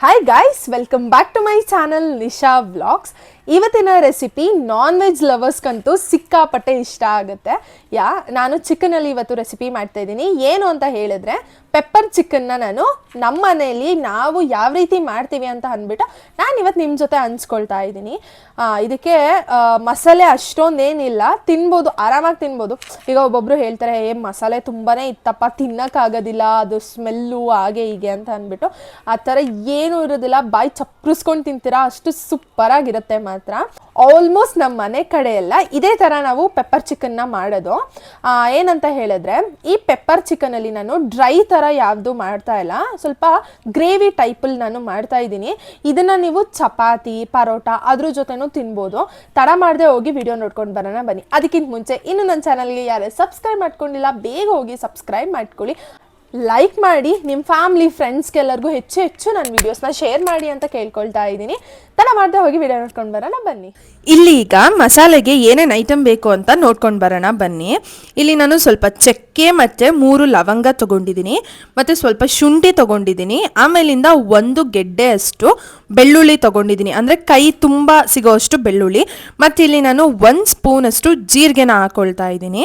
Hi guys, welcome back to my channel Nisha Vlogs. ಇವತ್ತಿನ recipe non veg ಲವರ್ಸ್ಗಂತೂ ಸಿಕ್ಕಾಪಟ್ಟೆ ಇಷ್ಟ ಆಗುತ್ತೆ. ಯಾ, ನಾನು ಚಿಕನಲ್ಲಿ ಇವತ್ತು ರೆಸಿಪಿ ಮಾಡ್ತಾ ಇದ್ದೀನಿ. ಏನು ಅಂತ ಹೇಳಿದ್ರೆ ಪೆಪ್ಪರ್ ಚಿಕನ್ನ ನಾನು ನಮ್ಮ ಮನೆಯಲ್ಲಿ ನಾವು ಯಾವ ರೀತಿ ಮಾಡ್ತೀವಿ ಅಂತ ಅಂದ್ಬಿಟ್ಟು ನಾನು ಇವತ್ತು ನಿಮ್ಮ ಜೊತೆ ಹಂಚ್ಕೊಳ್ತಾ ಇದ್ದೀನಿ. ಇದಕ್ಕೆ ಮಸಾಲೆ ಅಷ್ಟೊಂದೇನಿಲ್ಲ. ತಿನ್ಬೋದು, ಆರಾಮಾಗಿ ತಿನ್ಬೋದು. ಈಗ ಒಬ್ಬೊಬ್ರು ಹೇಳ್ತಾರೆ, ಏ, ಮಸಾಲೆ ತುಂಬಾ ಇತ್ತಪ್ಪ ತಿನ್ನೋಕ್ಕಾಗೋದಿಲ್ಲ ಅದು ಸ್ಮೆಲ್ಲು ಹಾಗೆ ಹೀಗೆ ಅಂತ ಅಂದ್ಬಿಟ್ಟು ಆ ಥರ ಏನೂ ಇರೋದಿಲ್ಲ. ಬಾಯಿ ಚಪ್ಪರಿಸ್ಕೊಂಡು ತಿಂತೀರಾ, ಅಷ್ಟು ಸೂಪರ್ ಆಗಿರುತ್ತೆ ಮಾತ್ರ. ಆಲ್ಮೋಸ್ಟ್ ನಮ್ಮ ಮನೆ ಕಡೆ ಎಲ್ಲ ಇದೇ ಥರ ನಾವು ಪೆಪ್ಪರ್ ಚಿಕನ್ನ ಮಾಡೋದು. ಏನಂತ ಹೇಳಿದ್ರೆ, ಈ ಪೆಪ್ಪರ್ ಚಿಕನಲ್ಲಿ ನಾನು ಡ್ರೈ ಥರ ಯಾವುದು ಮಾಡ್ತಾ ಇಲ್ಲ. ಸ್ವಲ್ಪ ಗ್ರೇವಿ ಟೈಪಲ್ಲಿ ನಾನು ಮಾಡ್ತಾ ಇದ್ದೀನಿ. ಇದನ್ನ ನೀವು ಚಪಾತಿ, ಪರೋಟ ಅದ್ರ ಜೊತೆನೂ ತಿನ್ಬೋದು. ತಡ ಮಾಡದೆ ಹೋಗಿ ವಿಡಿಯೋ ನೋಡ್ಕೊಂಡು ಬರೋಣ ಬನ್ನಿ. ಅದಕ್ಕಿಂತ ಮುಂಚೆ ಇನ್ನು ನನ್ನ ಚಾನಲ್ಗೆ ಯಾರೇ ಸಬ್ಸ್ಕ್ರೈಬ್ ಮಾಡ್ಕೊಂಡಿಲ್ಲ, ಬೇಗ ಹೋಗಿ ಸಬ್ಸ್ಕ್ರೈಬ್ ಮಾಡ್ಕೊಳ್ಳಿ. ಲೈಕ್ ಮಾಡಿ ನಿಮ್ಮ ಫ್ಯಾಮ್ಲಿ ಫ್ರೆಂಡ್ಸ್ಗೆಲ್ಲರಿಗೂ ಹೆಚ್ಚು ಹೆಚ್ಚು ನನ್ನ ವೀಡಿಯೋಸ್ನ ಶೇರ್ ಮಾಡಿ ಅಂತ ಕೇಳ್ಕೊಳ್ತಾ ಇದ್ದೀನಿ. ತಡ ಮಾಡ್ದೆ ಹೋಗಿ ವಿಡಿಯೋ ನೋಡ್ಕೊಂಡು ಬರೋಣ, ಬನ್ನಿ. ಇಲ್ಲಿ ಮಸಾಲೆಗೆ ಏನೇನು ಐಟಮ್ ಬೇಕು ಅಂತ ನೋಡ್ಕೊಂಡು ಬರೋಣ, ಬನ್ನಿ. ಇಲ್ಲಿ ನಾನು ಸ್ವಲ್ಪ ಚಕ್ಕೆ ಮತ್ತು ಮೂರು ಲವಂಗ ತಗೊಂಡಿದ್ದೀನಿ, ಮತ್ತು ಸ್ವಲ್ಪ ಶುಂಠಿ ತಗೊಂಡಿದ್ದೀನಿ, ಆಮೇಲಿಂದ ಒಂದು ಗೆಡ್ಡೆ ಅಷ್ಟು ಬೆಳ್ಳುಳ್ಳಿ ತಗೊಂಡಿದ್ದೀನಿ. ಅಂದರೆ ಕೈ ತುಂಬ ಸಿಗೋಷ್ಟು ಬೆಳ್ಳುಳ್ಳಿ. ಮತ್ತು ಇಲ್ಲಿ ನಾನು ಒಂದು ಸ್ಪೂನಷ್ಟು ಜೀರಿಗೆನ ಹಾಕೊಳ್ತಾ ಇದ್ದೀನಿ.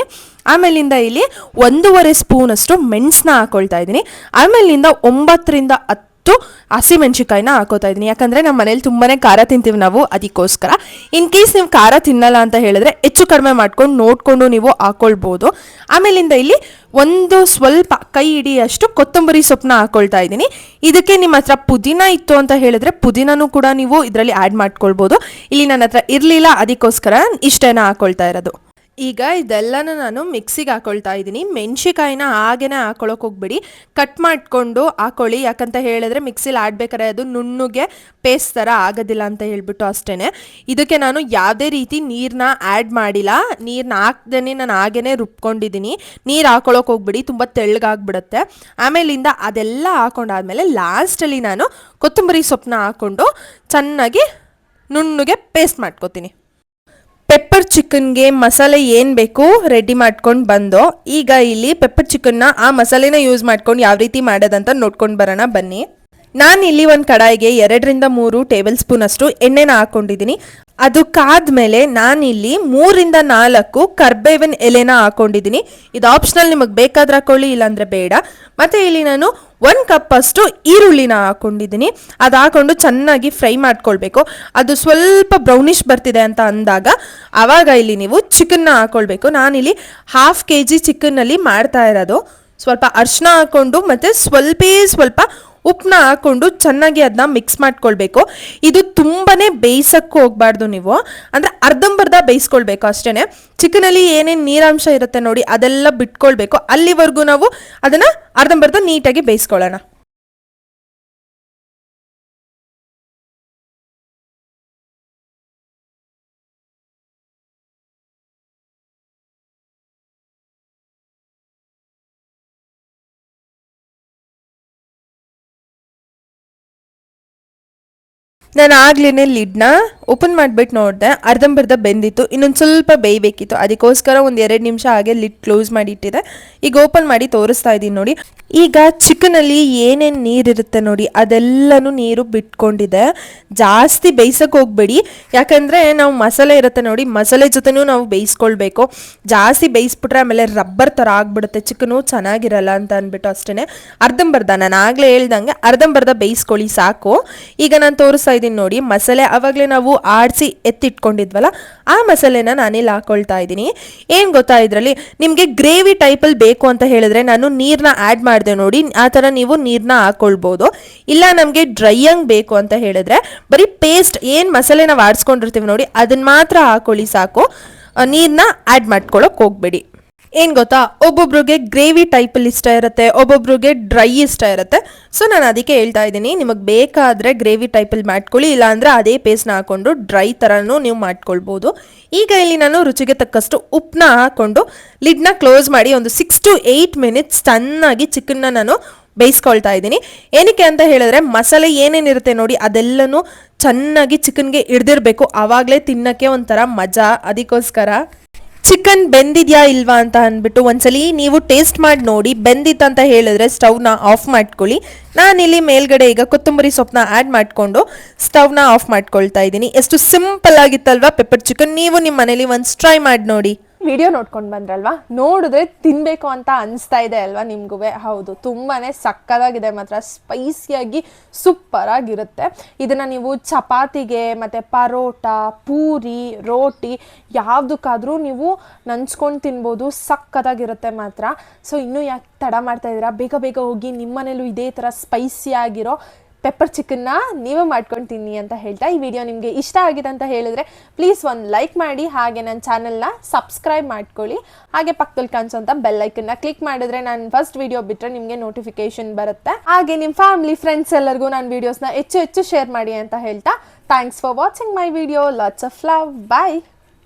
ಆಮೇಲಿಂದ ಇಲ್ಲಿ ಒಂದೂವರೆ ಸ್ಪೂನಷ್ಟು ಮೆಣಸನ್ನ ಹಾಕೊಳ್ತಾ ಇದ್ದೀನಿ. ಆಮೇಲಿಂದ ಒಂಬತ್ತರಿಂದ ಹತ್ತು ಹತ್ತು ಹಸಿಮೆಣ್ಸಿಕಾಯಿನ ಹಾಕೋತಾ ಇದ್ದೀನಿ. ಯಾಕಂದರೆ ನಮ್ಮ ಮನೇಲಿ ತುಂಬಾ ಖಾರ ತಿಂತೀವಿ ನಾವು, ಅದಕ್ಕೋಸ್ಕರ. ಇನ್ ಕೇಸ್ ನೀವು ಖಾರ ತಿನ್ನಲ್ಲ ಅಂತ ಹೇಳಿದ್ರೆ ಹೆಚ್ಚು ಕಡಿಮೆ ಮಾಡ್ಕೊಂಡು ನೋಡಿಕೊಂಡು ನೀವು ಹಾಕೊಳ್ಬೋದು. ಆಮೇಲಿಂದ ಇಲ್ಲಿ ಒಂದು ಸ್ವಲ್ಪ ಕೈ ಹಿಡಿಯಷ್ಟು ಕೊತ್ತಂಬರಿ ಸೊಪ್ಪನ್ನ ಹಾಕೊಳ್ತಾ ಇದ್ದೀನಿ. ಇದಕ್ಕೆ ನಿಮ್ಮ ಹತ್ರ ಪುದೀನ ಇತ್ತು ಅಂತ ಹೇಳಿದ್ರೆ ಪುದೀನೂ ಕೂಡ ನೀವು ಇದರಲ್ಲಿ ಆ್ಯಡ್ ಮಾಡ್ಕೊಳ್ಬೋದು. ಇಲ್ಲಿ ನನ್ನ ಹತ್ರ ಇರಲಿಲ್ಲ, ಅದಕ್ಕೋಸ್ಕರ ಇಷ್ಟೇನ ಹಾಕೊಳ್ತಾ ಇರೋದು. ಈಗ ಇದೆಲ್ಲನೂ ನಾನು ಮಿಕ್ಸಿಗೆ ಹಾಕೊಳ್ತಾ ಇದ್ದೀನಿ. ಮೆಣಸಿಕಾಯಿನ ಹಾಗೇನೆ ಹಾಕೊಳ್ಳೋಕೆ ಹೋಗ್ಬೇಡಿ. ಕಟ್ ಮಾಡಿಕೊಂಡು ಹಾಕೊಳ್ಳಿ. ಯಾಕಂತ ಹೇಳಿದ್ರೆ ಮಿಕ್ಸಿಲಿ ಆಡ್ಬೇಕಾರೆ ಅದು ನುಣ್ಣಗೆ ಪೇಸ್ಟ್ ಥರ ಆಗೋದಿಲ್ಲ ಅಂತ ಹೇಳ್ಬಿಟ್ಟು ಅಷ್ಟೇ ಇದಕ್ಕೆ ನಾನು ಯಾವುದೇ ರೀತಿ ನೀರನ್ನ ಆ್ಯಡ್ ಮಾಡಿಲ್ಲ. ನೀರನ್ನ ಹಾಕ್ದೇ ನಾನು ಹಾಗೇನೆ ರುಬ್ಕೊಂಡಿದ್ದೀನಿ. ನೀರು ಹಾಕೊಳ್ಳೋಕೆ ಹೋಗ್ಬಿಡಿ. ತುಂಬ ತೆಳ್ಳಗಾಗ್ಬಿಡುತ್ತೆ. ಆಮೇಲಿಂದ ಅದೆಲ್ಲ ಹಾಕೊಂಡಾದ್ಮೇಲೆ ಲಾಸ್ಟಲ್ಲಿ ನಾನು ಕೊತ್ತಂಬರಿ ಸೊಪ್ಪನ್ನ ಹಾಕ್ಕೊಂಡು ಚೆನ್ನಾಗಿ ನುಣ್ಣಗೆ ಪೇಸ್ಟ್ ಮಾಡ್ಕೊತೀನಿ. ಪೆಪ್ಪರ್ ಚಿಕನ್ಗೆ ಮಸಾಲೆ ಏನು ಬೇಕು ರೆಡಿ ಮಾಡ್ಕೊಂಡು ಬಂದು, ಈಗ ಇಲ್ಲಿ ಪೆಪ್ಪರ್ ಚಿಕನ್ನ ಆ ಮಸಾಲೆನ ಯೂಸ್ ಮಾಡ್ಕೊಂಡು ಯಾವ ರೀತಿ ಮಾಡೋದಂತ ನೋಡ್ಕೊಂಡು ಬರೋಣ ಬನ್ನಿ. ನಾನು ಇಲ್ಲಿ ಒಂದು ಕಡಾಯಿಗೆ ಎರಡರಿಂದ ಮೂರು ಟೇಬಲ್ ಸ್ಪೂನ್ ಅಷ್ಟು ಎಣ್ಣೆನ ಹಾಕೊಂಡಿದ್ದೀನಿ. ಅದು ಕಾದ್ಮೇಲೆ ನಾನಿಲ್ಲಿ ಮೂರಿಂದ ನಾಲ್ಕು ಕರ್ಬೇವಿನ ಎಲೆನ ಹಾಕೊಂಡಿದ್ದೀನಿ. ಇದು ಆಪ್ಷನಲ್ ನಿಮಗೆ ಬೇಕಾದ್ರೆ ಹಾಕೊಳ್ಳಿ, ಇಲ್ಲಾಂದರೆ ಬೇಡ. ಮತ್ತೆ ಇಲ್ಲಿ ನಾನು ಒಂದು ಕಪ್ ಅಷ್ಟು ಈರುಳ್ಳಿನ ಹಾಕೊಂಡಿದ್ದೀನಿ. ಅದು ಹಾಕೊಂಡು ಚೆನ್ನಾಗಿ ಫ್ರೈ ಮಾಡ್ಕೊಳ್ಬೇಕು. ಅದು ಸ್ವಲ್ಪ ಬ್ರೌನಿಶ್ ಬರ್ತಿದೆ ಅಂತ ಅಂದಾಗ ಆವಾಗ ಇಲ್ಲಿ ನೀವು ಚಿಕನ್ನ ಹಾಕೊಳ್ಬೇಕು. ನಾನಿಲ್ಲಿ ಹಾಫ್ ಕೆ ಜಿ ಚಿಕನ್ನಲ್ಲಿ ಮಾಡ್ತಾ ಇರೋದು. ಸ್ವಲ್ಪ ಅರ್ಶಿನ ಹಾಕೊಂಡು ಮತ್ತು ಸ್ವಲ್ಪೇ ಸ್ವಲ್ಪ ಉಪ್ಪನ್ನ ಹಾಕೊಂಡು ಚೆನ್ನಾಗಿ ಅದನ್ನ ಮಿಕ್ಸ್ ಮಾಡ್ಕೊಳ್ಬೇಕು. ಇದು ತುಂಬಾನೇ ಬೇಯಿಸಕ್ಕೆ ಹೋಗ್ಬಾರ್ದು ನೀವು. ಅಂದರೆ ಅರ್ಧಂಬರ್ಧ ಬೇಯಿಸ್ಕೊಳ್ಬೇಕು ಅಷ್ಟೇ ಚಿಕನಲ್ಲಿ ಏನೇನು ನೀರಾಂಶ ಇರುತ್ತೆ ನೋಡಿ ಅದೆಲ್ಲ ಬಿಟ್ಕೊಳ್ಬೇಕು. ಅಲ್ಲಿವರೆಗೂ ನಾವು ಅದನ್ನು ಅರ್ಧಂಬರ್ಧ ನೀಟಾಗಿ ಬೇಯಿಸ್ಕೊಳ್ಳೋಣ. ನಾನು ಆಗ್ಲೇ ಲಿಡ್ನ ಓಪನ್ ಮಾಡಿಬಿಟ್ಟು ನೋಡಿದೆ, ಅರ್ಧಂಬರ್ಧ ಬೆಂದಿತ್ತು, ಇನ್ನೊಂದು ಸ್ವಲ್ಪ ಬೇಯಬೇಕಿತ್ತು. ಅದಕ್ಕೋಸ್ಕರ ಒಂದು ಎರಡು ನಿಮಿಷ ಹಾಗೆ ಲಿಟ್ ಕ್ಲೋಸ್ ಮಾಡಿ ಇಟ್ಟಿದೆ ಈಗ ಓಪನ್ ಮಾಡಿ ತೋರಿಸ್ತಾ ಇದ್ದೀನಿ ನೋಡಿ. ಈಗ ಚಿಕನಲ್ಲಿ ಏನೇನು ನೀರಿರುತ್ತೆ ನೋಡಿ, ಅದೆಲ್ಲನೂ ನೀರು ಬಿಟ್ಕೊಂಡಿದೆ. ಜಾಸ್ತಿ ಬೇಯ್ಸೋಕೆ ಹೋಗ್ಬೇಡಿ. ಯಾಕಂದರೆ ನಾವು ಮಸಾಲೆ ಇರುತ್ತೆ ನೋಡಿ, ಮಸಾಲೆ ಜೊತೆನೂ ನಾವು ಬೇಯಿಸ್ಕೊಳ್ಬೇಕು. ಜಾಸ್ತಿ ಬೇಯಿಸ್ಬಿಟ್ರೆ ಆಮೇಲೆ ರಬ್ಬರ್ ಥರ ಆಗ್ಬಿಡುತ್ತೆ. ಚಿಕನು ಚೆನ್ನಾಗಿರಲ್ಲ ಅಂತ ಅಂದ್ಬಿಟ್ಟು ಅಷ್ಟೇ ಅರ್ಧಂಬರ್ಧ, ನಾನು ಆಗಲೇ ಹೇಳ್ದಂಗೆ ಅರ್ಧಂಬರ್ಧ ಬೇಯಿಸ್ಕೊಳ್ಳಿ ಸಾಕು. ಈಗ ನಾನು ತೋರಿಸ್ತಾ ಇದ್ದೀನಿ ನೋಡಿ, ಮಸಾಲೆ ಆವಾಗಲೇ ನಾವು ಆಡಿಸಿ ಎತ್ತಿಟ್ಕೊಂಡಿದ್ವಲ್ಲ, ಆ ಮಸಾಲೆನ ನಾನಿಲ್ಲಿ ಹಾಕೊಳ್ತಾ ಇದ್ದೀನಿ. ಏನು ಗೊತ್ತಾ ಇದರಲ್ಲಿ? ನಿಮಗೆ ಗ್ರೇವಿ ಟೈಪಲ್ಲಿ ಬೇಕು ಅಂತ ಹೇಳಿದ್ರೆ ನಾನು ನೀರನ್ನ ಆ್ಯಡ್ ಮಾಡಿದೆ ನೋಡಿ, ಆ ಥರ ನೀವು ನೀರನ್ನ ಹಾಕೊಳ್ಬೋದು. ಇಲ್ಲ ನಮಗೆ ಡ್ರೈಯಂಗ್ ಬೇಕು ಅಂತ ಹೇಳಿದ್ರೆ, ಬರೀ ಪೇಸ್ಟ್ ಏನು ಮಸಾಲೆ ನಾವು ಆಡಿಸ್ಕೊಂಡಿರ್ತೀವಿ ನೋಡಿ ಅದನ್ನ ಮಾತ್ರ ಹಾಕೊಳ್ಳಿ ಸಾಕು. ನೀರನ್ನ ಆ್ಯಡ್ ಮಾಡ್ಕೊಳ್ಳೋಕೆ ಹೋಗ್ಬೇಡಿ. ಏನು ಗೊತ್ತಾ? ಒಬ್ಬೊಬ್ರಿಗೆ ಗ್ರೇವಿ ಟೈಪಲ್ಲಿ ಇಷ್ಟ ಇರುತ್ತೆ, ಒಬ್ಬೊಬ್ರಿಗೆ ಡ್ರೈ ಇಷ್ಟ ಇರುತ್ತೆ. ಸೊ ನಾನು ಅದಕ್ಕೆ ಹೇಳ್ತಾ ಇದ್ದೀನಿ, ನಿಮಗೆ ಬೇಕಾದರೆ ಗ್ರೇವಿ ಟೈಪಲ್ಲಿ ಮಾಡ್ಕೊಳ್ಳಿ, ಇಲ್ಲಾಂದರೆ ಅದೇ ಪೇಸ್ಟ್ನ ಹಾಕ್ಕೊಂಡು ಡ್ರೈ ಥರನೂ ನೀವು ಮಾಡ್ಕೊಳ್ಬೋದು. ಈಗ ಇಲ್ಲಿ ನಾನು ರುಚಿಗೆ ತಕ್ಕಷ್ಟು ಉಪ್ಪನ್ನ ಹಾಕ್ಕೊಂಡು ಲಿಡ್ನ ಕ್ಲೋಸ್ ಮಾಡಿ ಒಂದು ಸಿಕ್ಸ್ ಟು ಏಯ್ಟ್ ಮಿನಿಟ್ಸ್ ಚೆನ್ನಾಗಿ ಚಿಕನ್ನ ನಾನು ಬೇಯಿಸ್ಕೊಳ್ತಾ ಇದ್ದೀನಿ. ಏನಕ್ಕೆ ಅಂತ ಹೇಳಿದ್ರೆ, ಮಸಾಲೆ ಏನೇನಿರುತ್ತೆ ನೋಡಿ, ಅದೆಲ್ಲನೂ ಚೆನ್ನಾಗಿ ಚಿಕನ್ಗೆ ಹಿಡ್ದಿರಬೇಕು. ಆವಾಗಲೇ ತಿನ್ನಕ್ಕೆ ಒಂಥರ ಮಜಾ, ಅದಕ್ಕೋಸ್ಕರ. ಚಿಕನ್ ಬೆಂದಿದ್ಯಾ ಇಲ್ವಾ ಅಂತ ಅಂದ್ಬಿಟ್ಟು ಒಂದ್ಸಲಿ ನೀವು ಟೇಸ್ಟ್ ಮಾಡಿ ನೋಡಿ, ಬೆಂದಿತ್ತು ಅಂತ ಹೇಳಿದ್ರೆ ಸ್ಟವ್ನ ಆಫ್ ಮಾಡ್ಕೊಳ್ಳಿ. ನಾನಿಲ್ಲಿ ಮೇಲ್ಗಡೆ ಈಗ ಕೊತ್ತಂಬರಿ ಸೊಪ್ಪನ್ನ ಆ್ಯಡ್ ಮಾಡಿಕೊಂಡು ಸ್ಟವ್ನ ಆಫ್ ಮಾಡ್ಕೊಳ್ತಾ ಇದ್ದೀನಿ. ಎಷ್ಟು ಸಿಂಪಲ್ ಆಗಿತ್ತಲ್ವಾ ಪೆಪ್ಪರ್ ಚಿಕನ್. ನೀವು ನಿಮ್ಮ ಮನೇಲಿ ಒಂದು ಟ್ರೈ ಮಾಡಿ ನೋಡಿ. ವಿಡಿಯೋ ನೋಡ್ಕೊಂಡು ಬಂದ್ರಲ್ವಾ? ನೋಡಿದ್ರೆ ತಿನ್ಬೇಕು ಅಂತ ಅನಿಸ್ತಾ ಇದೆ ಅಲ್ವಾ ನಿಮ್ಗೂ ಹೌದು ತುಂಬಾ ಸಕ್ಕದಾಗಿದೆ, ಮಾತ್ರ ಸ್ಪೈಸಿಯಾಗಿ ಸೂಪರ್ ಆಗಿರುತ್ತೆ ಇದನ್ನ ನೀವು ಚಪಾತಿಗೆ, ಮತ್ತು ಪರೋಟ, ಪೂರಿ, ರೋಟಿ ಯಾವುದಕ್ಕಾದರೂ ನೀವು ನಂಚ್ಕೊಂಡು ತಿನ್ಬೋದು, ಸಕ್ಕದಾಗಿರುತ್ತೆ ಮಾತ್ರ. ಸೊ ಇನ್ನೂ ಯಾಕೆ ತಡ ಮಾಡ್ತಾ ಇದ್ದೀರಾ? ಬೇಗ ಬೇಗ ಹೋಗಿ ನಿಮ್ಮನೇಲೂ ಇದೇ ಥರ ಸ್ಪೈಸಿ ಆಗಿರೋ ಪೆಪ್ಪರ್ ಚಿಕನ್ನ ನೀವೇ ಮಾಡ್ಕೊಂಡು ತಿನ್ನಿ ಅಂತ ಹೇಳ್ತಾ ಈ ವಿಡಿಯೋ ನಿಮಗೆ ಇಷ್ಟ ಆಗಿದೆ ಅಂತ ಹೇಳಿದ್ರೆ ಪ್ಲೀಸ್ ಒಂದು ಲೈಕ್ ಮಾಡಿ, ಹಾಗೆ ನನ್ನ ಚಾನಲ್ನ ಸಬ್ಸ್ಕ್ರೈಬ್ ಮಾಡ್ಕೊಳ್ಳಿ. ಹಾಗೆ ಪಕ್ಕದಲ್ಲಿ ಕಾಣಿಸೋಂಥ ಬೆಲ್ಲೈಕನ್ನ ಕ್ಲಿಕ್ ಮಾಡಿದ್ರೆ ನಾನು ಫಸ್ಟ್ ವಿಡಿಯೋ ಬಿಟ್ಟರೆ ನಿಮಗೆ ನೋಟಿಫಿಕೇಶನ್ ಬರುತ್ತೆ. ಹಾಗೆ ನಿಮ್ಮ ಫ್ಯಾಮಿಲಿ ಫ್ರೆಂಡ್ಸ್ ಎಲ್ಲರಿಗೂ ನಾನು ವೀಡಿಯೋಸ್ನ ಹೆಚ್ಚು ಹೆಚ್ಚು ಶೇರ್ ಮಾಡಿ ಅಂತ ಹೇಳ್ತಾ. Thanks for watching my video lots of love bye